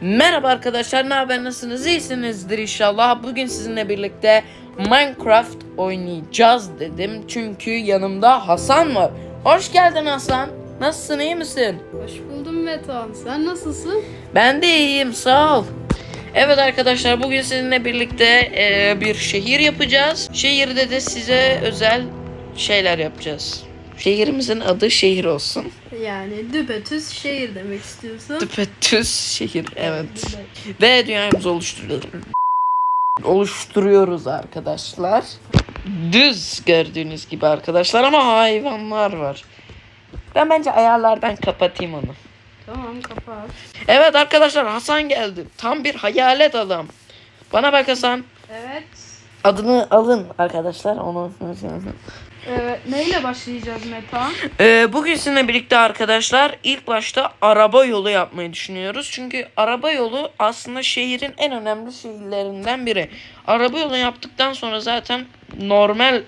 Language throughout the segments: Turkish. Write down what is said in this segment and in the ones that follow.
Merhaba arkadaşlar, ne haber, nasılsınız? İyisinizdir inşallah. Bugün sizinle birlikte Minecraft oynayacağız dedim. Çünkü yanımda Hasan var. Hoş geldin Hasan. Nasılsın, iyi misin? Hoş buldum Metehan. Sen nasılsın? Ben de iyiyim, sağ ol. Evet arkadaşlar, bugün sizinle birlikte e, bir şehir yapacağız. Şehirde de size özel şeyler yapacağız. Şehrimizin adı şehir olsun. Yani düpedüz şehir demek istiyorsun. Düpedüz şehir, evet. Düpe- Ve dünyamızı oluşturuyoruz. Oluşturuyoruz arkadaşlar. Düz gördüğünüz gibi arkadaşlar ama hayvanlar var. Ben bence ayarlardan kapatayım onu. Tamam kapat. Evet arkadaşlar Hasan geldi. Tam bir hayalet adam. Bana bak Hasan. Evet. Adını alın arkadaşlar. Onu Ee, neyle başlayacağız Metehan? Ee, bugün sizinle birlikte arkadaşlar ilk başta araba yolu yapmayı düşünüyoruz. Çünkü araba yolu aslında şehrin en önemli şeylerinden biri. Araba yolu yaptıktan sonra zaten normal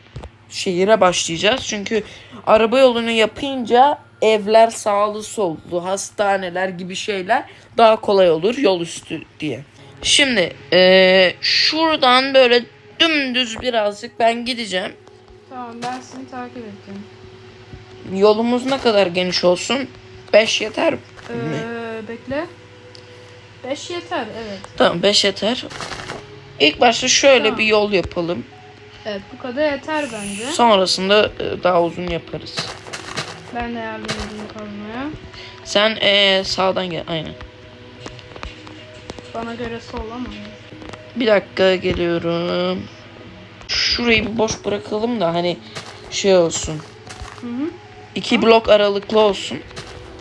şehire başlayacağız. Çünkü araba yolunu yapınca evler sağlı sollu, hastaneler gibi şeyler daha kolay olur yol üstü diye. Şimdi ee, şuradan böyle dümdüz birazcık ben gideceğim. Tamam ben seni takip ettim. Yolumuz ne kadar geniş olsun? 5 yeter mi? Ee, bekle. 5 yeter evet. Tamam 5 yeter. İlk başta şöyle Tamam. bir yol yapalım. Evet bu kadar yeter bence. Sonrasında e, daha uzun yaparız. Ben de yardım edeyim kazmaya. Sen e, sağdan gel. Aynen. Bana göre sol ama. Bir dakika geliyorum. Şurayı bir boş bırakalım da hani şey olsun. Hı hı. İki blok aralıklı olsun.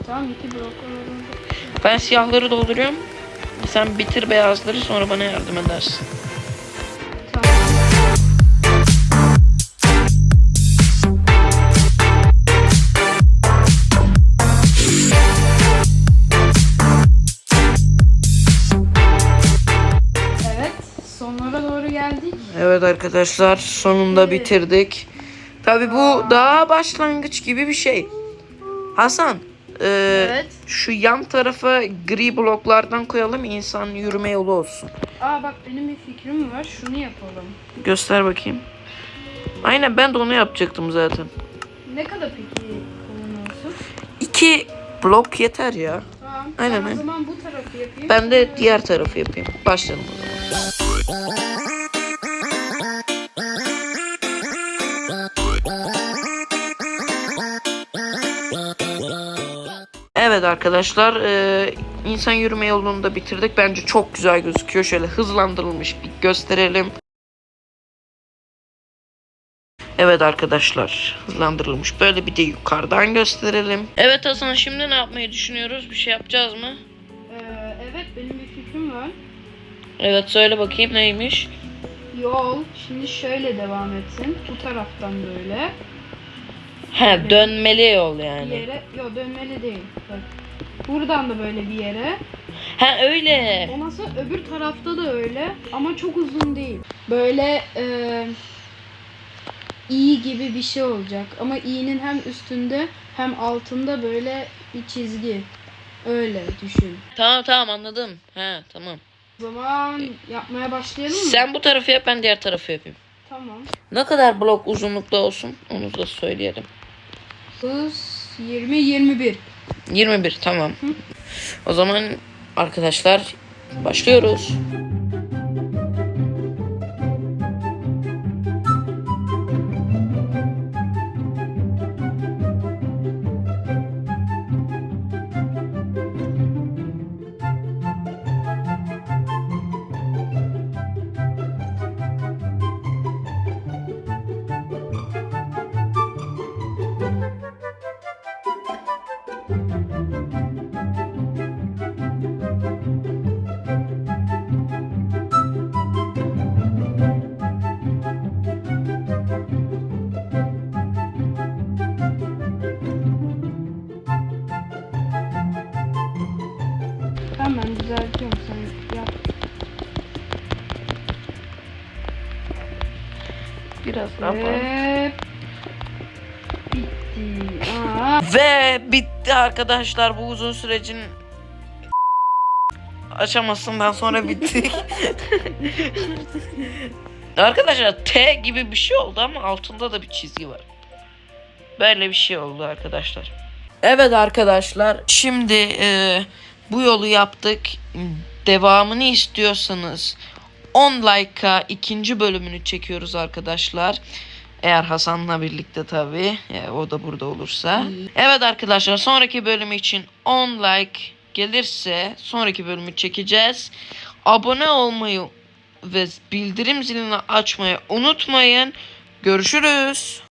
Tamam iki blok alalım. Ben siyahları dolduruyorum. Sen bitir beyazları sonra bana yardım edersin. Geldik. Evet arkadaşlar sonunda bitirdik. Tabi bu daha başlangıç gibi bir şey. Hasan. e, Evet. Şu yan tarafa gri bloklardan koyalım insan yürüme yolu olsun. Aa bak benim bir fikrim var. Şunu yapalım. Göster bakayım. Aynen ben de onu yapacaktım zaten. Ne kadar peki kalın olsun? İki blok yeter ya. Tamam. Aynen, ben o zaman bu tarafı yapayım. Ben de diğer tarafı yapayım. Başlayalım o zaman. Evet arkadaşlar e, insan yürüme yolunu da bitirdik. Bence çok güzel gözüküyor. Şöyle hızlandırılmış bir gösterelim. Evet arkadaşlar hızlandırılmış. Böyle bir de yukarıdan gösterelim. Evet Hasan şimdi ne yapmayı düşünüyoruz? Bir şey yapacağız mı? Ee, evet benim bir fikrim var. Evet söyle bakayım neymiş? Yol şimdi şöyle devam etsin. Bu taraftan böyle. He dönmeli yol Bir yani. yere. Yok dönmeli değil. Bak. Buradan da böyle bir yere. Ha öyle. Ondan sonra öbür tarafta da öyle. Ama çok uzun değil. Böyle e, i gibi bir şey olacak. Ama i'nin hem üstünde hem altında böyle bir çizgi. Öyle düşün. Tamam tamam anladım. He tamam. O zaman yapmaya başlayalım mı? Sen bu tarafı yap ben diğer tarafı yapayım. Tamam. Ne kadar blok uzunlukta olsun onu da söyleyelim. Hız 20 21. 21 tamam. O zaman arkadaşlar başlıyoruz. Biraz daha. Ve bitti. Aa, Ve bitti arkadaşlar bu uzun sürecin açamazsın ben sonra bittik. arkadaşlar T gibi bir şey oldu ama altında da bir çizgi var. Böyle bir şey oldu arkadaşlar. Evet arkadaşlar şimdi e, bu yolu yaptık. Devamını istiyorsanız 10 like'a ikinci bölümünü çekiyoruz arkadaşlar. Eğer Hasan'la birlikte tabii. e, o da burada olursa. Evet arkadaşlar sonraki bölüm için 10 like gelirse sonraki bölümü çekeceğiz. Abone olmayı ve bildirim zilini açmayı unutmayın. Görüşürüz.